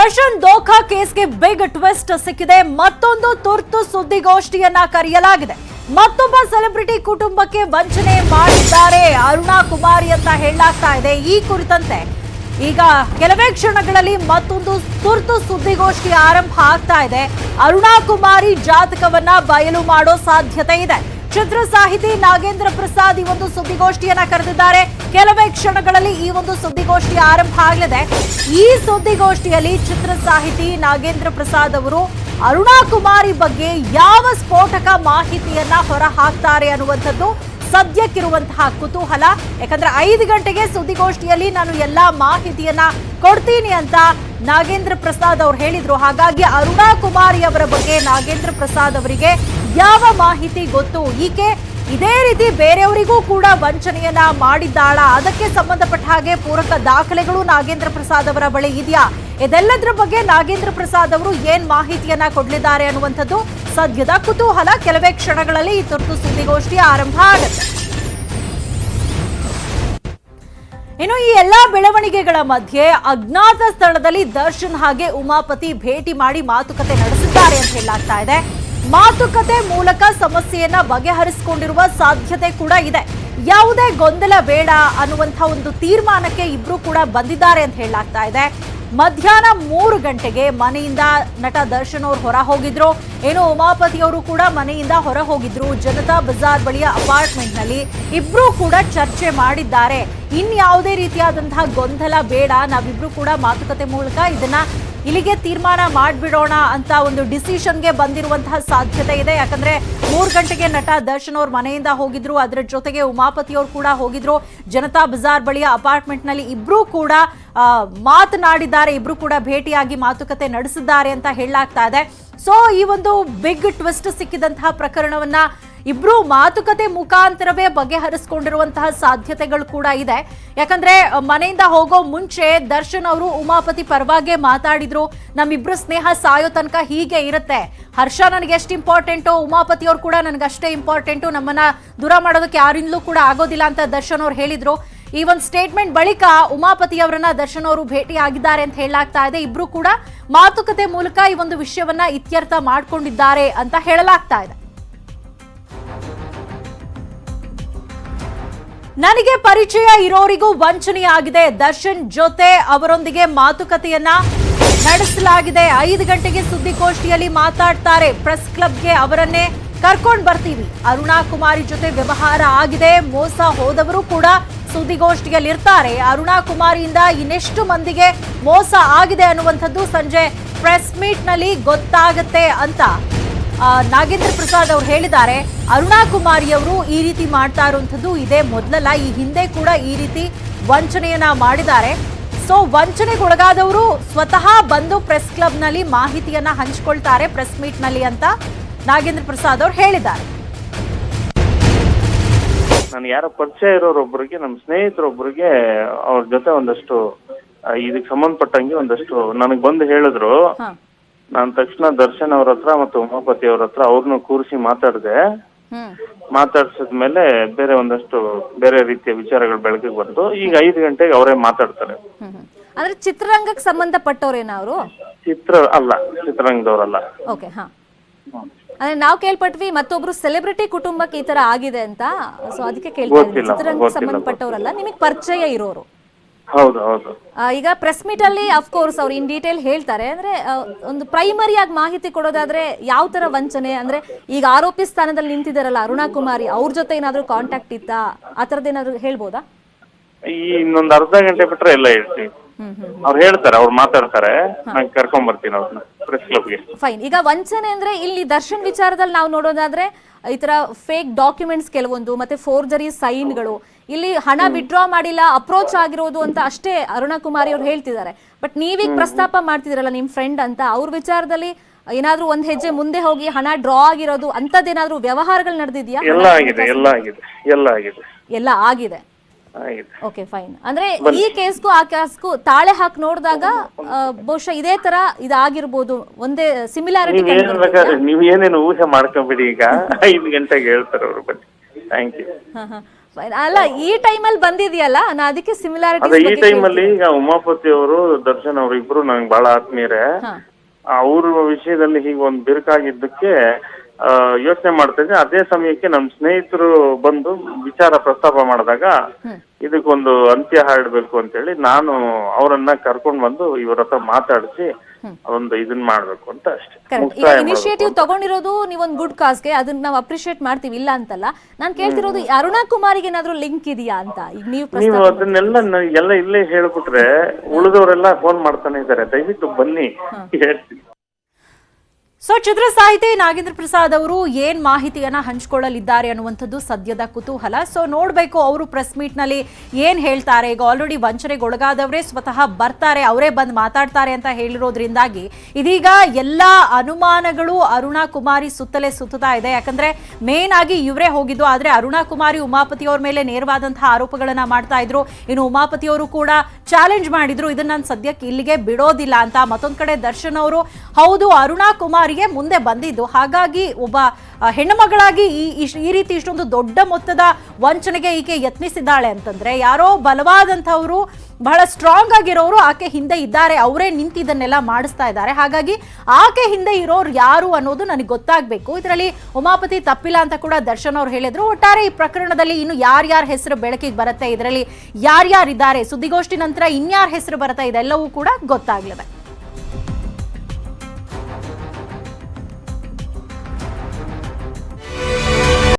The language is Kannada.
ದರ್ಶನ್ ದೋಖಾ ಕೇಸ್ಗೆ ಬಿಗ್ ಟ್ವಿಸ್ಟ್ ಸಿಕ್ಕಿದೆ. ಮತ್ತೊಂದು ತುರ್ತು ಸುದ್ದಿಗೋಷ್ಠಿಯನ್ನ ಕರೆಯಲಾಗಿದೆ. ಮತ್ತೊಬ್ಬ ಸೆಲೆಬ್ರಿಟಿ ಕುಟುಂಬಕ್ಕೆ ವಂಚನೆ ಮಾಡಿದ್ದಾರೆ. ಅರುಣಾ ಕುಮಾರಿ ಅಂತ ಹೇಳಲಾಗ್ತಾ ಇದೆ ಈ ಕುರಿತಂತೆ. ಈಗ ಕೆಲವೇ ಕ್ಷಣಗಳಲ್ಲಿ ಮತ್ತೊಂದು ತುರ್ತು ಸುದ್ದಿಗೋಷ್ಠಿ ಆರಂಭ ಆಗ್ತಾ ಇದೆ. ಅರುಣಾ ಕುಮಾರಿ ಜಾತಕವನ್ನ ಬಯಲು ಮಾಡೋ ಸಾಧ್ಯತೆ ಇದೆ. ಚಿತ್ರ ಸಾಹಿತಿ ನಾಗೇಂದ್ರ ಪ್ರಸಾದ್ ಈ ಒಂದು ಸುದ್ದಿಗೋಷ್ಠಿಯನ್ನ ಕರೆದಿದ್ದಾರೆ. ಕೆಲವೇ ಕ್ಷಣಗಳಲ್ಲಿ ಈ ಒಂದು ಸುದ್ದಿಗೋಷ್ಠಿ ಆರಂಭ ಆಗಲಿದೆ. ಈ ಸುದ್ದಿಗೋಷ್ಠಿಯಲ್ಲಿ ಚಿತ್ರ ಸಾಹಿತಿ ನಾಗೇಂದ್ರ ಪ್ರಸಾದ್ ಅವರು ಅರುಣಾ ಕುಮಾರಿ ಬಗ್ಗೆ ಯಾವ ಸ್ಫೋಟಕ ಮಾಹಿತಿಯನ್ನ ಹೊರ ಹಾಕ್ತಾರೆ ಅನ್ನುವಂಥದ್ದು ಸದ್ಯಕ್ಕಿರುವಂತಹ ಕುತೂಹಲ. ಯಾಕಂದ್ರೆ ಐದು ಗಂಟೆಗೆ ಸುದ್ದಿಗೋಷ್ಠಿಯಲ್ಲಿ ನಾನು ಎಲ್ಲಾ ಮಾಹಿತಿಯನ್ನ ಕೊಡ್ತೀನಿ ಅಂತ ನಾಗೇಂದ್ರ ಪ್ರಸಾದ್ ಅವರು ಹೇಳಿದ್ರು. ಹಾಗಾಗಿ ಅರುಣಾ ಕುಮಾರಿ ಅವರ ಬಗ್ಗೆ ನಾಗೇಂದ್ರ ಪ್ರಸಾದ್ ಅವರಿಗೆ ಯಾವ ಮಾಹಿತಿ ಗೊತ್ತು? ಈಕೆ ಇದೇ ರೀತಿ ಬೇರೆಯವರಿಗೂ ಕೂಡ ವಂಚನೆಯನ್ನ ಮಾಡಿದ್ದಾಳ. ಅದಕ್ಕೆ ಸಂಬಂಧಪಟ್ಟ ಹಾಗೆ ಪೂರಕ ದಾಖಲೆಗಳು ನಾಗೇಂದ್ರ ಪ್ರಸಾದ್ ಅವರ ಬಳಿ ಇದೆಯಾ? ಇದೆಲ್ಲದರ ಬಗ್ಗೆ ನಾಗೇಂದ್ರ ಪ್ರಸಾದ್ ಅವರು ಏನ್ ಮಾಹಿತಿಯನ್ನ ಕೊಡಲಿದ್ದಾರೆ ಅನ್ನುವಂಥದ್ದು ಸದ್ಯದ ಕುತೂಹಲ. ಕೆಲವೇ ಕ್ಷಣಗಳಲ್ಲಿ ಈ ತುರ್ತು ಸುದ್ದಿಗೋಷ್ಠಿ ಆರಂಭ ಆಗುತ್ತೆ. ಇನ್ನು ಈ ಎಲ್ಲಾ ಬೆಳವಣಿಗೆಗಳ ಮಧ್ಯೆ ಅಜ್ಞಾತ ಸ್ಥಳದಲ್ಲಿ ದರ್ಶನ್ ಹಾಗೆ ಉಮಾಪತಿ ಭೇಟಿ ಮಾಡಿ ಮಾತುಕತೆ ನಡೆಸಿದ್ದಾರೆ ಅಂತ ಹೇಳಲಾಗ್ತಾ ಇದೆ. ಮಾತುಕತೆ ಮೂಲಕ ಸಮಸ್ಯೆಯನ್ನ ಬಗೆಹರಿಸಿಕೊಂಡಿರುವ ಸಾಧ್ಯತೆ ಕೂಡ ಇದೆ. ಯಾವುದೇ ಗೊಂದಲ ಬೇಡ ಅನ್ನುವಂಥ ಒಂದು ತೀರ್ಮಾನಕ್ಕೆ ಇಬ್ರು ಕೂಡ ಬಂದಿದ್ದಾರೆ ಅಂತ ಹೇಳಲಾಗ್ತಾ ಇದೆ. ಮಧ್ಯಾಹ್ನ ಮೂರು ಗಂಟೆಗೆ ಮನೆಯಿಂದ ನಟ ದರ್ಶನ್ ಅವರು ಹೊರ ಹೋಗಿದ್ರು. ಏನು ಉಮಾಪತಿಯವರು ಕೂಡ ಮನೆಯಿಂದ ಹೊರ ಹೋಗಿದ್ರು. ಜನತಾ ಬಜಾರ್ ಬಳಿಯ ಅಪಾರ್ಟ್ಮೆಂಟ್ನಲ್ಲಿ ಇಬ್ರು ಕೂಡ ಚರ್ಚೆ ಮಾಡಿದ್ದಾರೆ. ಇನ್ಯಾವುದೇ ರೀತಿಯಾದಂತಹ ಗೊಂದಲ ಬೇಡ. ನಾವಿಬ್ರು ಕೂಡ ಮಾತುಕತೆ ಮೂಲಕ ಇದನ್ನ ಇಲ್ಲಿಗೆ ತೀರ್ಮಾನ ಮಾಡಿಬಿಡೋಣ ಅಂತ ಒಂದು ಡಿಸಿಷನ್ಗೆ ಬಂದಿರುವಂತಹ ಸಾಧ್ಯತೆ ಇದೆ. ಯಾಕಂದ್ರೆ ಮೂರು ಗಂಟೆಗೆ ನಟ ದರ್ಶನ್ ಅವ್ರ ಮನೆಯಿಂದ ಹೋಗಿದ್ರು. ಅದರ ಜೊತೆಗೆ ಉಮಾಪತಿ ಅವ್ರು ಕೂಡ ಹೋಗಿದ್ರು. ಜನತಾ ಬಜಾರ್ ಬಳಿಯ ಅಪಾರ್ಟ್ಮೆಂಟ್ನಲ್ಲಿ ಇಬ್ರು ಕೂಡ ಮಾತನಾಡಿದ್ದಾರೆ. ಇಬ್ರು ಕೂಡ ಭೇಟಿಯಾಗಿ ಮಾತುಕತೆ ನಡೆಸಿದ್ದಾರೆ ಅಂತ ಹೇಳಲಾಗ್ತಾ ಇದೆ. ಸೊ ಈ ಒಂದು ಬಿಗ್ ಟ್ವಿಸ್ಟ್ ಸಿಕ್ಕಿದಂತಹ ಪ್ರಕರಣವನ್ನ ಇಬ್ರು ಮಾತುಕತೆ ಮುಖಾಂತರವೇ ಬಗೆಹರಿಸಿಕೊಂಡಿರುವಂತಹ ಸಾಧ್ಯತೆಗಳು ಕೂಡ ಇದೆ. ಯಾಕಂದ್ರೆ, ಮನೆಯಿಂದ ಹೋಗೋ ಮುಂಚೆ ದರ್ಶನ್ ಅವರು ಉಮಾಪತಿ ಪರವಾಗಿ ಮಾತಾಡಿದ್ರು. ನಮ್ಮಿಬ್ರು ಸ್ನೇಹ ಸಾಯೋ ತನಕ ಹೀಗೆ ಇರುತ್ತೆ. ಹರ್ಷ ನನಗೆ ಎಷ್ಟು ಇಂಪಾರ್ಟೆಂಟು ಉಮಾಪತಿ ಅವ್ರು ಕೂಡ ನನಗಷ್ಟೇ ಇಂಪಾರ್ಟೆಂಟು ನಮ್ಮನ್ನ ದೂರ ಮಾಡೋದಕ್ಕೆ ಯಾರಿಂದಲೂ ಕೂಡ ಆಗೋದಿಲ್ಲ ಅಂತ ದರ್ಶನ್ ಅವ್ರು ಹೇಳಿದ್ರು. ಈ ಒಂದು ಸ್ಟೇಟ್ಮೆಂಟ್ ಬಳಿಕ ಉಮಾಪತಿ ಅವರನ್ನ ದರ್ಶನ್ ಅವರು ಭೇಟಿ ಆಗಿದ್ದಾರೆ ಅಂತ ಹೇಳಲಾಗ್ತಾ ಇದೆ. ಇಬ್ರು ಕೂಡ ಮಾತುಕತೆ ಮೂಲಕ ಈ ಒಂದು ವಿಷಯವನ್ನ ಇತ್ಯರ್ಥ ಮಾಡ್ಕೊಂಡಿದ್ದಾರೆ ಅಂತ ಹೇಳಲಾಗ್ತಾ ಇದೆ. ನನಗೆ ಪರಿಚಯ ಇರೋರಿಗೂ ವಂಚನೆಯಾಗಿದೆ. ದರ್ಶನ್ ಜೊತೆ ಅವರೊಂದಿಗೆ ಮಾತುಕತೆಯನ್ನ ನಡೆಸಲಾಗಿದೆ. ಐದು ಗಂಟೆಗೆ ಸುದ್ದಿಗೋಷ್ಠಿಯಲ್ಲಿ ಮಾತಾಡ್ತಾರೆ. ಪ್ರೆಸ್ ಕ್ಲಬ್ಗೆ ಅವರನ್ನೇ ಕರ್ಕೊಂಡು ಬರ್ತೀವಿ. ಅರುಣಾ ಕುಮಾರಿ ಜೊತೆ ವ್ಯವಹಾರ ಆಗಿದೆ. ಮೋಸ ಹೋದವರು ಕೂಡ ಸುದ್ದಿಗೋಷ್ಠಿಯಲ್ಲಿ ಇರ್ತಾರೆ ಅರುಣಾ ಕುಮಾರಿಯಿಂದ ಇನ್ನೆಷ್ಟು ಮಂದಿಗೆ ಮೋಸ ಆಗಿದೆ ಅನ್ನುವಂಥದ್ದು ಸಂಜೆ ಪ್ರೆಸ್ ಮೀಟ್ನಲ್ಲಿ ಗೊತ್ತಾಗತ್ತೆ ಅಂತ ನಾಗೇಂದ್ರ ಪ್ರಸಾದ್ ಅವರು ಹೇಳಿದ್ದಾರೆ. ಅರುಣಾ ಕುಮಾರಿಯವರು ಈ ರೀತಿ ಮಾಡ್ತಾ ಇರುವಂಥದ್ದು ಇದೇ ಮೊದಲಲ್ಲ, ಈ ಹಿಂದೆ ಕೂಡ ಈ ರೀತಿ ವಂಚನೆಯನ್ನ ಮಾಡಿದ್ದಾರೆ. ಸೊ, ವಂಚನೆಗೊಳಗಾದವರು ಸ್ವತಃ ಬಂದು ಪ್ರೆಸ್ ಕ್ಲಬ್ನಲ್ಲಿ ಮಾಹಿತಿಯನ್ನ ಹಂಚಿಕೊಳ್ತಾರೆ ಪ್ರೆಸ್ ಮೀಟ್ನಲ್ಲಿ ಅಂತ ನಾಗೇಂದ್ರ ಪ್ರಸಾದ್ ಅವರು ಹೇಳಿದ್ದಾರೆ. ನಾನು ಯಾರೋ ಪರಿಚಯ ಇರೋರೊಬ್ಬರಿಗೆ ನಮ್ಮ ಸ್ನೇಹಿತರೊಬ್ಬರಿಗೆ ಅವ್ರ ಜೊತೆ ಒಂದಷ್ಟು ಇದಕ್ ಇದಕ್ಕೆ ಸಂಬಂಧಪಟ್ಟಂಗೆ ಒಂದಷ್ಟು ನನಗೆ ಬಂದು ಹೇಳಿದ್ರು. ಹಾ. ನಾನು ತಕ್ಷಣ ದರ್ಶನ್ ಅವ್ರ ಹತ್ರ ಮತ್ತು ಉಮಾಪತಿ ಅವ್ರ ಹತ್ರ ಅವ್ರನ್ನ ಕೂರಿಸಿ ಮಾತಾಡಿದೆ. ಹ್ಮ್. ಮಾತಾಡ್ಸಿದ್ಮೇಲೆ ಬೇರೆ ಒಂದಷ್ಟು ಬೇರೆ ರೀತಿಯ ವಿಚಾರಗಳು ಬೆಳಕಿಗೆ ಬಂತು ಈಗ ಐದು ಗಂಟೆಗೆ ಅವರೇ ಮಾತಾಡ್ತಾರೆ. ಹ್ಮ್ ಹ್ಮ್. ಅಂದ್ರೆ ಚಿತ್ರರಂಗಕ್ಕೆ ಸಂಬಂಧಪಟ್ಟವ್ರೇನ ಅವರು? ಚಿತ್ರ ಅಲ್ಲ ಚಿತ್ರರಂಗದವರಲ್ಲ. ಓಕೆ ಹಾ. ಅಂದ್ರೆ ನಾವು ಕೇಳ್ಪಟ್ವಿ ಮತ್ತೊಬ್ರು ಸೆಲೆಬ್ರಿಟಿ ಕುಟುಂಬಕ್ಕೆ ಈ ತರ ಆಗಿದೆ ಅಂತ. ಸೊ ಅದಕ್ಕೆ ಕೇಳ್ತಾ ಇದ್ದೀನಿ. ಗೊತ್ತಿಲ್ಲ, ಚಿತ್ರರಂಗಕ್ಕೆ ಗೊತ್ತಿಲ್ಲ, ಸಂಬಂಧಪಟ್ಟವರಲ್ಲ ನಿಮಗೆ ಪರಿಚಯ ಇರೋರು. ಹೌದು ಹೌದು. ಆ, ಈಗ ಪ್ರೆಸ್ ಮೀಟ್ ಅಲ್ಲಿ ಅಫ್ಕೋರ್ಸ್ ಅವ್ರು ಇನ್ ಡೀಟೇಲ್ ಹೇಳ್ತಾರೆ. ಅಂದ್ರೆ ಆ, ಒಂದು ಪ್ರೈಮರಿ ಆಗಿ ಮಾಹಿತಿ ಕೊಡೋದಾದ್ರೆ ಯಾವ ತರ ವಂಚನೆ? ಅಂದ್ರೆ ಈಗ ಆರೋಪಿ ಸ್ಥಾನದಲ್ಲಿ ನಿಂತಿದ್ದಾರಲ್ಲ ಅರುಣಾ ಕುಮಾರಿ ಅವ್ರ ಜೊತೆ ಏನಾದ್ರು ಕಾಂಟ್ಯಾಕ್ಟ್ ಇತ್ತಾ? ಆ ತರದ ಏನಾದ್ರು ಹೇಳ್ಬೋದಾ? ಈ ಇನ್ನೊಂದು ಅರ್ಧ ಗಂಟೆ ಬಿಟ್ರೆ ಎಲ್ಲ ಹೇಳ್ತೀನಿ ಹ್ಮ್ ಹ್ಮ್ ಅವ್ರು ಹೇಳ್ತಾರೆ ಅವ್ರು ಮಾತಾಡ್ತಾರೆ. ನಾನು ಕರ್ಕೊಂಡ್ ಬರ್ತೀನಿ ಅವ್ರನ್ನ ಫೈನ್ ಈಗ ವಂಚನೆ ಅಂದ್ರೆ ಇಲ್ಲಿ ದರ್ಶನ್ ವಿಚಾರದಲ್ಲಿ ನಾವು ನೋಡೋದಾದ್ರೆ ಈ ತರ ಫೇಕ್ ಡಾಕ್ಯುಮೆಂಟ್ಸ್ ಕೆಲವೊಂದು ಮತ್ತೆ ಫೋರ್ಜರಿ ಸೈನ್ಗಳು ಇಲ್ಲಿ ಹಣ ವಿಡ್ರಾ ಮಾಡಿಲ್ಲ ಅಪ್ರೋಚ್ ಆಗಿರೋದು ಅಂತ ಅಷ್ಟೇ ಅರುಣಾ ಕುಮಾರಿ ಅವ್ರು ಹೇಳ್ತಿದ್ದಾರೆ. ಬಟ್ ನೀವೀಗ ಪ್ರಸ್ತಾಪ ಮಾಡ್ತಿದ್ರಲ್ಲ ನಿಮ್ ಫ್ರೆಂಡ್ ಅಂತ ಅವ್ರ ವಿಚಾರದಲ್ಲಿ ಏನಾದ್ರೂ ಒಂದ್ ಹೆಜ್ಜೆ ಮುಂದೆ ಹೋಗಿ ಹಣ ಡ್ರಾ ಆಗಿರೋದು ಅಂತದ್ದೇನಾದ್ರೂ ವ್ಯವಹಾರಗಳು ನಡೆದಿದ್ಯಾ? ಎಲ್ಲ ಆಗಿದೆ ಎಲ್ಲ ಆಗಿದೆ ಎಲ್ಲ ಆಗಿದೆ. ಎಲ್ಲ ಆಗಿದೆ ಆಗಿದೆ. ಓಕೆ ಫೈನ್ ಅಂದ್ರೆ ಈ ಕೇಸ್ಗೂ ಆ ಕೇಸ್ಗೂ ತಾಳೆ ಹಾಕಿ ನೋಡಿದಾಗ ಬಹುಶಃ ಇದೇ ತರ ಇದಾಗಿರ್ಬೋದು ಒಂದೇ ಸಿಮಿಲಾರಿಟಿ ನೀವ್ ಏನೇನು ಊಹೆ ಮಾಡ್ಕೊಂಬಿಡಿ ಈಗ. ಐದು ಗಂಟೆಗೆ ಹೇಳ್ತಾರೆ ಅವ್ರ ಬನ್ನಿ. ಥ್ಯಾಂಕ್ ಯು ಅಲ್ಲ ಈ ಟೈಮಲ್ಲಿ ಬಂದಿದೆಯಲ್ಲ? ನಾ ಅದಕ್ಕೆ ಸಿಮಿಲಾರಿಟಿ ಈ ಈ ಟೈಮಲ್ಲಿ ಈಗ ಉಮಾಪತಿ ಅವರು ದರ್ಶನ್ ಅವರಿಬ್ರು ನಂಗೆ ಬಹಳ ಆತ್ಮೀಯರೇ. ಅವ್ರ ವಿಷಯದಲ್ಲಿ ಹೀಗೆ ಒಂದು ಬಿರುಕಾಗಿದ್ದಕ್ಕೆ ಯೋಚನೆ ಮಾಡ್ತಾ ಇದ್ದೆ ಅದೇ ಸಮಯಕ್ಕೆ ನಮ್ಮ ಸ್ನೇಹಿತರು ಬಂದು ವಿಚಾರ ಪ್ರಸ್ತಾಪ ಮಾಡಿದಾಗ ಇದಕ್ಕೊಂದು ಅಂತ್ಯ ಹಾಡಬೇಕು ಅಂತೇಳಿ ನಾನು ಅವರನ್ನ ಕರ್ಕೊಂಡು ಬಂದು ಇವರ ಹತ್ರ ಮಾತಾಡಿಸಿ ಒಂದು ಇದನ್ನ ಮಾಡ್ಬೇಕು ಅಂತ ಅಷ್ಟೇ. ಇನಿಷಿಯೇಟಿವ್ ತಗೊಂಡಿರೋದು ನೀವೊಂದು ಗುಡ್ ಕಾಸ್ಗೆ ಅದನ್ನ ನಾವು ಅಪ್ರಿಶಿಯೇಟ್ ಮಾಡ್ತೀವಿ. ಇಲ್ಲ ಅಂತಲ್ಲ ನಾನು ಕೇಳ್ತಿರೋದು ಅರುಣಾ ಕುಮಾರಿಗೆ ಏನಾದ್ರೂ ಲಿಂಕ್ ಇದೆಯಾ ಅಂತ? ಈಗ ನೀವು ನೀವು ಅದನ್ನೆಲ್ಲ ಎಲ್ಲ ಇಲ್ಲೇ ಹೇಳ್ಬಿಟ್ರೆ ಉಳಿದವರೆಲ್ಲ ಫೋನ್ ಮಾಡ್ತಾನೆ ಇದ್ದಾರೆ. ದಯವಿಟ್ಟು ಬನ್ನಿ. ಹೇಳ್ತೀನಿ. ಸೊ ಚಿತ್ರ ಸಾಹಿತಿ ನಾಗೇಂದ್ರ ಪ್ರಸಾದ್ ಅವರು ಏನ್ ಮಾಹಿತಿಯನ್ನ ಹಂಚ್ಕೊಳ್ಳಲಿದ್ದಾರೆ ಅನ್ನುವಂಥದ್ದು ಸದ್ಯದ ಕುತೂಹಲ. ಸೊ ನೋಡ್ಬೇಕು ಅವರು ಪ್ರೆಸ್ ಮೀಟ್ನಲ್ಲಿ ಏನ್ ಹೇಳ್ತಾರೆ. ಈಗ ಆಲ್ರೆಡಿ ವಂಚನೆಗೊಳಗಾದವರೇ ಸ್ವತಃ ಬರ್ತಾರೆ, ಅವರೇ ಬಂದು ಮಾತಾಡ್ತಾರೆ ಅಂತ ಹೇಳಿರೋದ್ರಿಂದಾಗಿ ಇದೀಗ ಎಲ್ಲಾ ಅನುಮಾನಗಳು ಅರುಣಾ ಕುಮಾರಿ ಸುತ್ತಲೇ ಸುತ್ತಾ ಇದೆ. ಯಾಕಂದ್ರೆ ಮೇನ್ ಆಗಿ ಇವರೇ ಹೋಗಿದ್ದು, ಆದ್ರೆ ಅರುಣಾ ಕುಮಾರಿ ಉಮಾಪತಿ ಅವ್ರ ಮೇಲೆ ನೇರವಾದಂತಹ ಆರೋಪಗಳನ್ನ ಮಾಡ್ತಾ ಇದ್ರು. ಇನ್ನು ಉಮಾಪತಿ ಅವರು ಕೂಡ ಚಾಲೆಂಜ್ ಮಾಡಿದ್ರು. ಇದನ್ನ ನಾನು ಸದ್ಯಕ್ಕೆ ಇಲ್ಲಿಗೆ ಬಿಡೋದಿಲ್ಲ ಅಂತ. ಮತ್ತೊಂದ್ ಕಡೆ ದರ್ಶನ್ ಅವರು, ಹೌದು ಅರುಣಾ ಕುಮಾರಿಗೆ ಮುಂದೆ ಬಂದಿದ್ದು. ಹಾಗಾಗಿ ಒಬ್ಬ ಹೆಣ್ಣು ಹೆಣ್ಣುಮಗಳಾಗಿ ಈ ಈ ರೀತಿ ಇಷ್ಟೊಂದು ದೊಡ್ಡ ಮೊತ್ತದ ವಂಚನೆಗೆ ಈಕೆ ಯತ್ನಿಸಿದ್ದಾಳೆ ಅಂತಂದ್ರೆ ಯಾರೋ ಬಲವಾದಂಥವ್ರು, ಬಹಳ ಸ್ಟ್ರಾಂಗ್ ಆಗಿರೋರು ಆಕೆ ಹಿಂದೆ ಇದ್ದಾರೆ. ಅವರೇ ನಿಂತಿದ್ದನ್ನೆಲ್ಲ ಮಾಡಿಸ್ತಾ ಇದ್ದಾರೆ. ಹಾಗಾಗಿ ಆಕೆ ಹಿಂದೆ ಇರೋರು ಯಾರು ಅನ್ನೋದು ನನಗೆ ಗೊತ್ತಾಗಬೇಕು. ಇದರಲ್ಲಿ ಉಮಾಪತಿ ತಪ್ಪಿಲ್ಲ ಅಂತ ಕೂಡ ದರ್ಶನ್ ಅವ್ರು ಹೇಳಿದ್ರು. ಒಟ್ಟಾರೆ ಈ ಪ್ರಕರಣದಲ್ಲಿ ಇನ್ನು ಯಾರ್ಯಾರ ಹೆಸರು ಬೆಳಕಿಗೆ ಬರುತ್ತೆ, ಇದರಲ್ಲಿ ಯಾರ್ಯಾರಿದ್ದಾರೆ, ಸುದ್ದಿಗೋಷ್ಠಿ ನಂತರ ಇನ್ಯಾರ ಹೆಸರು ಬರುತ್ತೆ, ಇದೆಲ್ಲವೂ ಕೂಡ ಗೊತ್ತಾಗ್ಲಿದೆ.